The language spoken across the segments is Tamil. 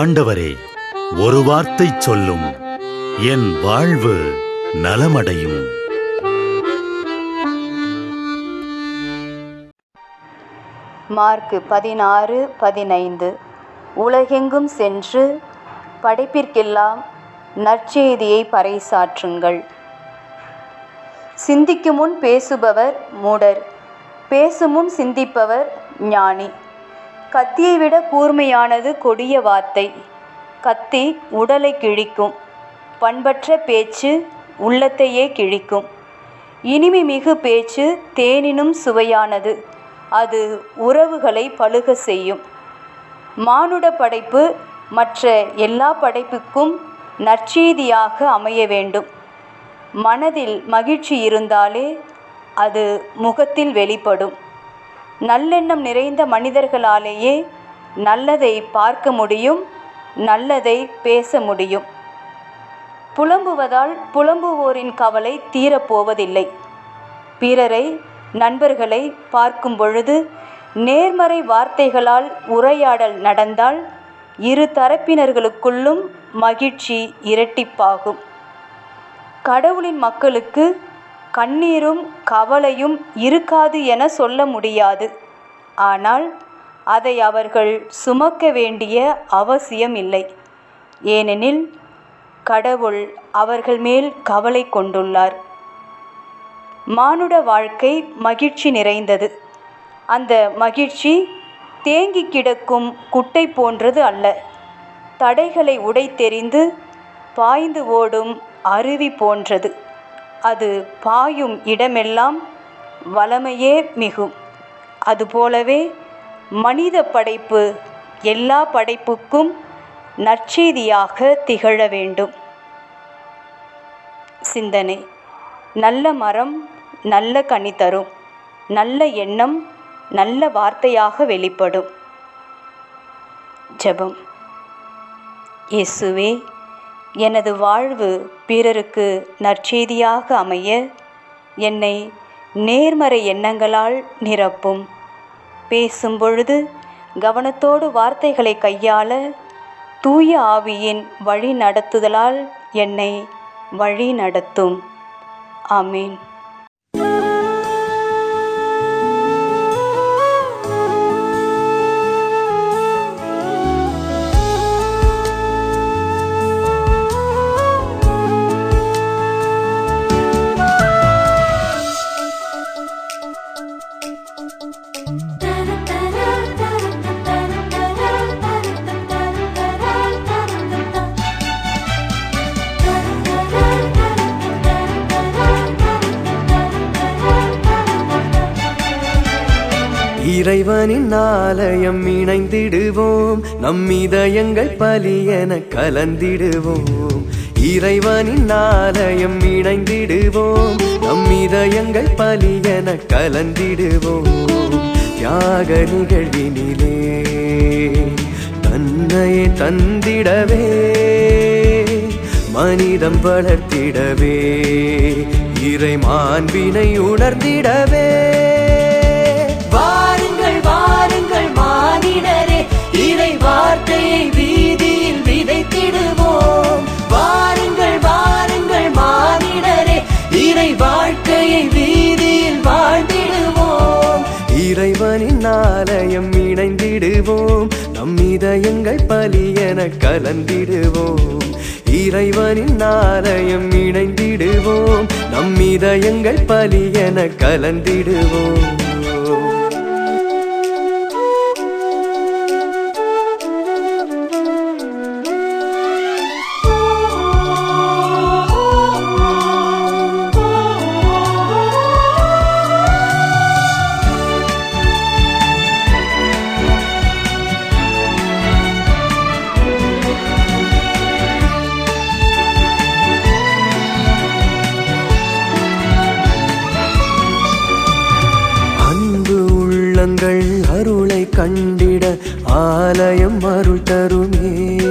ஆண்டவரே ஒரு வார்த்தை சொல்லும். என் வாழ்வு நலமடையும். மார்க்கு பதினாறு பதினைந்து. உலகெங்கும் சென்று படைப்பிற்கெல்லாம் நற்செய்தியை பறைசாற்றுங்கள். சிந்திக்கும் முன் பேசுபவர் மூடர் பேசுமுன் சிந்திப்பவர் ஞானி. கத்தியை விட கூர்மையானது கொடிய வார்த்தை. கத்தி உடலை கிழிக்கும். பண்பற்ற பேச்சு உள்ளத்தையே கிழிக்கும். இனிமை மிகு பேச்சு தேனினும் சுவையானது. அது உறவுகளை பழுக செய்யும். மானுட படைப்பு மற்ற எல்லா படைப்புக்கும் நற்செய்தியாக அமைய வேண்டும். மனதில் மகிழ்ச்சி இருந்தாலே அது முகத்தில் வெளிப்படும். நல்லெண்ணம் நிறைந்த மனிதர்களாலேயே நல்லதை பார்க்க முடியும் நல்லதை பேச முடியும். புலம்புவதால் புலம்புவோரின் கவலை தீரப்போவதில்லை பிறரை நண்பர்களை பார்க்கும் பொழுது நேர்மறை வார்த்தைகளால் உரையாடல் நடந்தால் இரு தரப்பினர்களுக்குள்ளும் மகிழ்ச்சி இரட்டிப்பாகும். கடவுளின் மக்களுக்கு கண்ணீரும் கவலையும் இருக்காது என சொல்ல முடியாது. ஆனால் அதை அவர்கள் சுமக்க வேண்டிய அவசியம் இல்லை. ஏனெனில் கடவுள் அவர்கள் மேல் கவலை கொண்டுள்ளார். மானுட வாழ்க்கை மகிழ்ச்சி நிறைந்தது. அந்த மகிழ்ச்சி தேங்கி கிடக்கும் குட்டை போன்றது அல்ல. தடைகளை உடைத்தெறிந்து பாய்ந்து ஓடும் அருவி போன்றது. அது பாயும் இடமெல்லாம் வளமையே மிகும். அதுபோலவே மனித படைப்பு எல்லா படைப்புக்கும் நற்செய்தியாக திகழ வேண்டும். சிந்தனை. நல்ல மரம் நல்ல கனி தரும். நல்ல எண்ணம் நல்ல வார்த்தையாக வெளிப்படும். ஜெபம். இயேசுவே எனது வாழ்வு பிறருக்கு நற்செய்தியாக அமைய என்னை நேர்மறை எண்ணங்களால் நிரப்பும். பேசும் பொழுது கவனத்தோடு வார்த்தைகளை கையாள தூய ஆவியின் வழி நடத்துதலால் என்னை வழி நடத்தும் ஆமீன். இறைவனின் ஆலயம் இணைந்திடுவோம். நம் இதயங்கள் பலியென கலந்திடுவோம். இறைவனின் ஆலயம் இணைந்திடுவோம். நம் இதயங்கள் பலியென கலந்திடுவோம். தியாக நிகழ்வினிலே தன்னையே தந்திடவே மனிதம் வளர்த்திடவே இறை மாண்பினை உணர்ந்திடவே. மானிடரே இறை வார்த்தையை வீதியில் விதைத்திடுவோம். வாருங்கள் வாருங்கள் மானிடரே இறை வாழ்க்கையை வீதியில் வாழ்ந்திடுவோம். இறைவனின் ஆலயம் இணைந்திடுவோம். நம் இதயங்கள் பலியென கலந்திடுவோம். இறைவனின் ஆலயம் இணைந்திடுவோம். நம் இதயங்கள் பலியென கலந்திடுவோம். தருமே.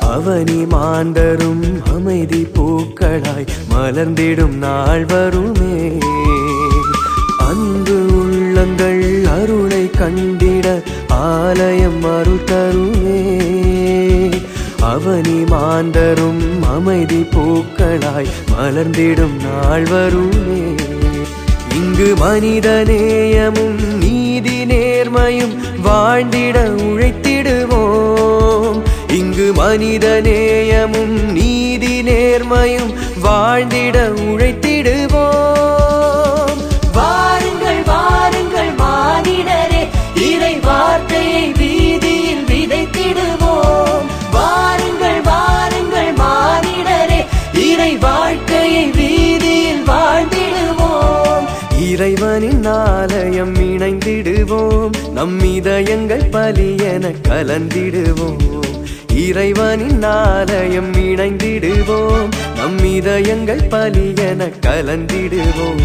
அவனி மாந்தரும் அமைதி பூக்களாய் மலர்ந்திடும் நாள் வருமே. அன்பு உள்ளங்கள் அருளை கண்டிட ஆலயம் அருள் தருமே. அவனி மாந்தரும் அமைதி பூக்களாய் மலர்ந்திடும் நாள் வருமே. இங்கு மனித நேயமும் நீதி நேர்மையும் வாழ்ந்திட உழைத்த இங்கு மனித நேயமும் நீதி நேர்மையும் வாழ்ந்திட உழைத்திடுவோம். வாருங்கள் வாருங்கள் மானிடரே இறை வார்த்தையை வீதியில் விதைத்திடுவோம். வாருங்கள் வாருங்கள் மானிடரே இறை வாழ்க்கையை வீதியில் வாழ்ந்திடுவோம். இறைவனின் ஆலயம் இணைந்திடுவோம். நம் இதயங்கள் பலியென கலந்திடுவோம். இறைவனின் ஆலயம் இணைந்திடுவோம். நம் இதயங்கள் பலியென கலந்திடுவோம்.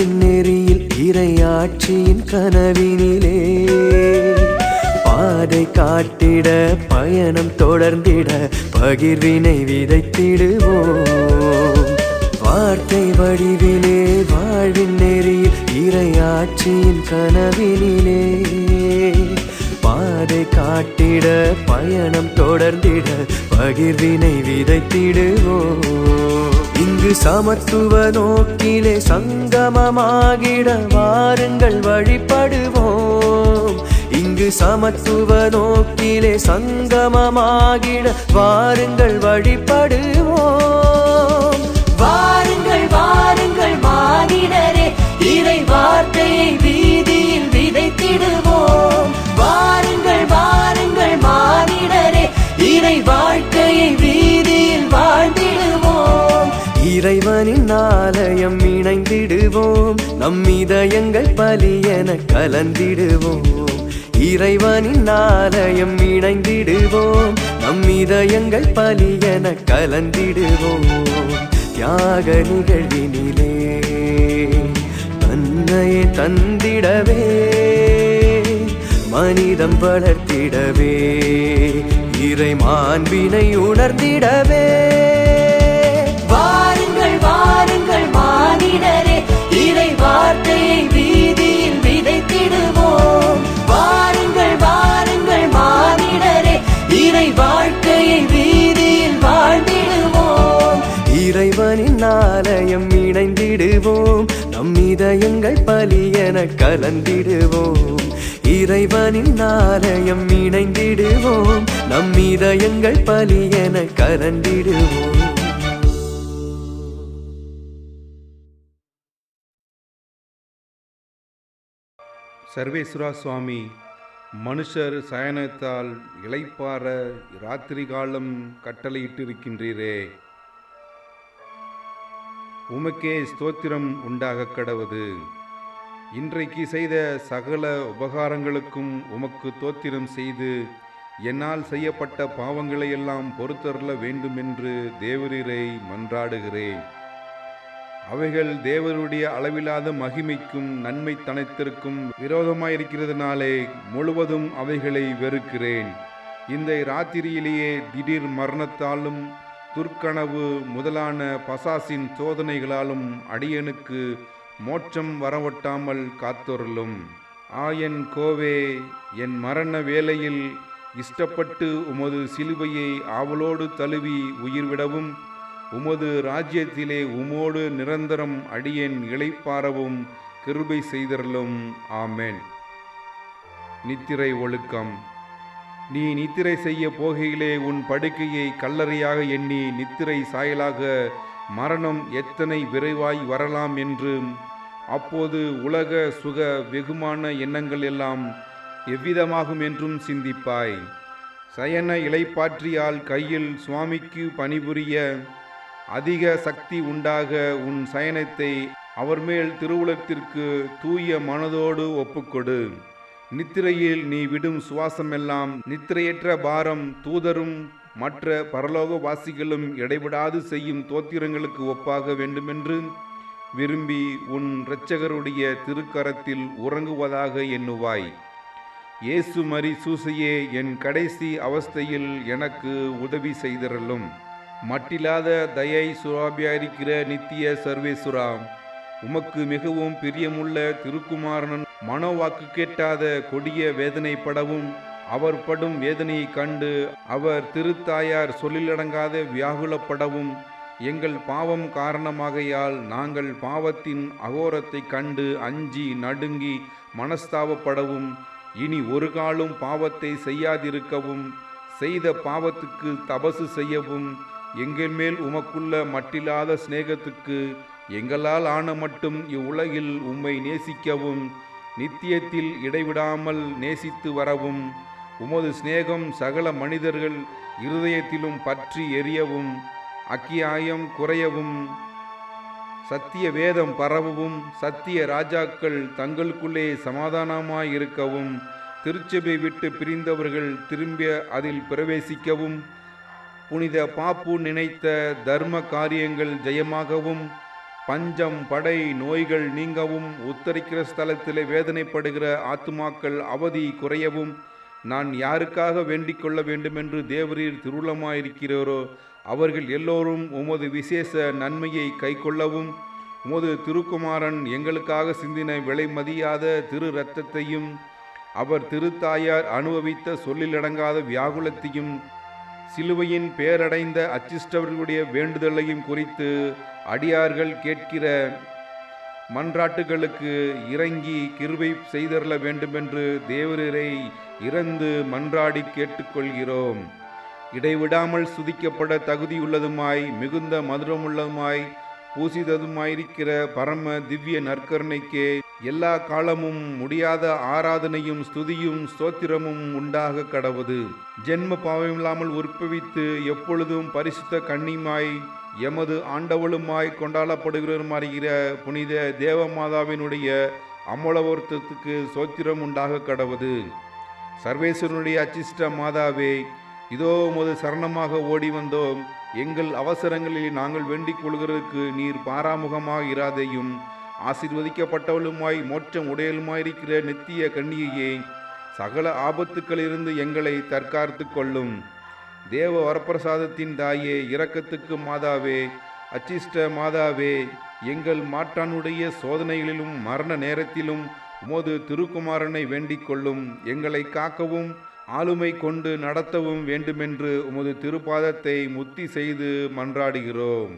வாழ்வின் நெறியில் இரையாட்சியின் கனவினிலே. பாதை காட்டிட பயணம் தொடர்ந்திட பகிர்வினை விதைத்திடுவோம். வார்த்தை வடிவிலே வாழ்வின் நெறியில் இரையாட்சியின் கனவினிலே. பாதை காட்டிட பயணம் தொடர்ந்திட பகிர்வினை விதைத்திடுவோம். இங்கு சமத்துவ நோக்கிலே சங்கமமாகிட வாருங்கள் வழிபடுவோம். இங்கு சமத்துவ நோக்கிலே சங்கமமாகிட வாருங்கள் வழிபடுவோம். வாருங்கள் வாருங்கள் மானிடரே இறை வார்த்தையை வீதியில் விதைத்திடுவோம். வாருங்கள் வாருங்கள் மானிடரே இறை வாழ்க்கையை வீதியில் இறைவனின் ஆலயம் இணைந்திடுவோம். நம் இதயங்கள் பலியென கலந்திடுவோம். இறைவனின் ஆலயம் இணைந்திடுவோம். நம் இதயங்கள் பலியென கலந்திடுவோம். தியாக நிகழ்வினிலே தன்னையே தந்திடவே மனிதம் வளர்த்திடவே இறை மாண்பினை உணர்ந்திடவே மானிடரே இறை வார்த்தையை வீதியில் விதைத்திடுவோம். வாருங்கள் வாருங்கள் மானிடரே இறை வாழ்க்கையை வீதியில் வாழ்ந்திடுவோம். இறைவனின் ஆலயம் இணைந்திடுவோம். நம் இதயங்கள் பலியென கலந்திடுவோம். இறைவனின் ஆலயம் இணைந்திடுவோம். நம் இதயங்கள் பலியென கலந்திடுவோம். சர்வேஸ்வரா சுவாமி மனுஷர் சயனத்தால் இளைப்பாற ராத்திரி காலம் கட்டளையிட்டிருக்கின்றீரே. உமக்கே ஸ்தோத்திரம் உண்டாகக் கடவுது. இன்றைக்கு செய்த சகல உபகாரங்களுக்கும் உமக்கு தோத்திரம் செய்து என்னால் செய்யப்பட்ட பாவங்களையெல்லாம் பொறுத்தருள வேண்டுமென்று தேவரீரை மன்றாடுகிறேன். அவைகள் தேவருடைய அளவிலாத மகிமைக்கும் நன்மை தனத்திற்கும் விரோதமாயிருக்கிறதுனாலே முழுவதும் அவைகளை வெறுக்கிறேன். இந்த ராத்திரியிலேயே திடீர் மரணத்தாலும் துர்க்கனவு முதலான பசாசின் சோதனைகளாலும் அடியனுக்கு மோட்சம் வரவொட்டாமல் காத்தொருளும். ஆயன் கோவே என் மரண வேளையில் இஷ்டப்பட்டு உமது சிலுவையை ஆவலோடு தழுவி உயிர்விடவும் உமது ராஜ்யத்திலே உமோடு நிரந்தரம் அடியேன் இழைப்பாரவும் கிருபை செய்தரலும் ஆமேன். நித்திரை ஒழுக்கம். நீ நித்திரை செய்ய போகையிலே உன் படுக்கையை கல்லறையாக எண்ணி நித்திரை சாயலாக மரணம் எத்தனை விரைவாய் வரலாம் என்றும் அப்போது உலக சுக வெகுமான எண்ணங்கள் எல்லாம் எவ்விதமாகும் என்றும் சிந்திப்பாய். சயன இலைப்பாற்றியால் கையில் சுவாமிக்கு பணிபுரிய அதிக சக்தி உண்டாக உன் சயனத்தை அவர் மேல் திருவுலத்திற்கு தூய மனதோடு ஒப்புக்கொடு. நித்திரையில் நீ விடும் சுவாசமெல்லாம் நித்திரையற்ற பாரம் தூதரும் மற்ற பரலோக வாசிகளும் இடைவிடாது செய்யும் தோத்திரங்களுக்கு ஒப்பாக வேண்டுமென்று விரும்பி உன் இரட்சகருடைய திருக்கரத்தில் உறங்குவதாக எண்ணுவாய். இயேசு மரி சூசையே என் கடைசி அவஸ்தையில் எனக்கு உதவி செய்திரலும் மட்டில்லாத தயை சுராபியாயிருக்கிற நித்திய சர்வேஸ்வராம் உமக்கு மிகவும் பிரியமுள்ள திருக்குமாரன் மனோவாக்கு கேட்டாத கொடிய வேதனைப்படவும் அவர் படும் வேதனையைக் கண்டு அவர் திருத்தாயார் சொல்லிலடங்காத வியாகுலப்படவும் எங்கள் பாவம் காரணமாகையால் நாங்கள் பாவத்தின் அகோரத்தைக் கண்டு அஞ்சி நடுங்கி மனஸ்தாபப்படவும் இனி ஒரு காலும் பாவத்தை செய்யாதிருக்கவும் செய்த பாவத்துக்கு தபசு செய்யவும் எங்கள் மேல் உமக்குள்ள மட்டில்லாத சிநேகத்துக்கு எங்களால் ஆன மட்டும் இவ்வுலகில் உம்மை நேசிக்கவும் நித்தியத்தில் இடைவிடாமல் நேசித்து வரவும் உமது சிநேகம் சகல மனிதர்கள் இருதயத்திலும் பற்றி எரியவும் அக்கியாயம் குறையவும் சத்திய வேதம் பரவவும் சத்திய ராஜாக்கள் தங்களுக்குள்ளே சமாதானமாயிருக்கவும் திருச்சபை விட்டு பிரிந்தவர்கள் திரும்ப அதில் பிரவேசிக்கவும் புனித பாப்பு நினைத்த தர்ம காரியங்கள் ஜெயமாகவும் பஞ்சம் படை நோய்கள் நீங்கவும் உத்தரிக்கிற ஸ்தலத்திலே வேதனைப்படுகிற ஆத்துமாக்கள் அவதி குறையவும் நான் யாருக்காக வேண்டிக் கொள்ள வேண்டுமென்று தேவரீர் திருவுளமாயிருக்கிறோரோ அவர்கள் எல்லோரும் உமது விசேஷ நன்மையை கைக்கொள்ளவும் உமது திருக்குமாரன் எங்களுக்காக சிந்தின விலை மதியாத திரு இரத்தத்தையும் அவர் திருத்தாயார் அனுபவித்த சொல்லிலடங்காத வியாகுலத்தையும் சிலுவையின் பேரடைந்த அச்சிஷ்டவர்களுடைய வேண்டுதலையும் குறித்து அடியார்கள் கேட்கிற மன்றாட்டுகளுக்கு இறங்கி கிருவை செய்தரல வேண்டுமென்று தேவரரை இறந்து மன்றாடி கேட்டுக்கொள்கிறோம். இடைவிடாமல் சுதிக்கப்பட தகுதியுள்ளதுமாய் மிகுந்த மதுரமுள்ளதுமாய் பூசிததுமாயிருக்கிற பரம திவ்ய நற்கருணைக்கே எல்லா காலமும் முடியாத ஆராதனையும் ஸ்துதியும் ஸ்தோத்திரமும் உண்டாக கடவுது. ஜென்ம பாவமில்லாமல் உற்பவித்து எப்பொழுதும் பரிசுத்த கண்ணிமாய் எமது ஆண்டவளுமாய் கொண்டாடப்படுகிறமாறுகிற புனித தேவமாதாவினுடைய அமலவர்த்தத்துக்கு சோத்திரம் உண்டாக கடவுது. சர்வேஸ்வரனுடைய அச்சிஷ்ட மாதாவே இதோ உமது சரணமாக ஓடி வந்தோம். எங்கள் அவசரங்களில் நாங்கள் வேண்டிக் கொள்கிறதுக்கு நீர் பாராமுகமாக இராதையும் ஆசிர்வதிக்கப்பட்டவளுமாய் மோட்சம் உடையலுமாயிருக்கிற நித்திய கண்ணியையே சகல ஆபத்துக்களிலிருந்து எங்களை தற்காத்து கொள்ளும். தேவ வரப்பிரசாதத்தின் தாயே இரக்கத்துக்கு மாதாவே அச்சிஷ்ட மாதாவே எங்கள் மாற்றானுடைய சோதனைகளிலும் மரண நேரத்திலும் உமது திருக்குமாரனை வேண்டிக் கொள்ளும். எங்களை காக்கவும் ஆளுமை கொண்டு நடத்தவும் வேண்டுமென்று உமது திருப்பாதத்தை முத்தி செய்து மன்றாடுகிறோம்.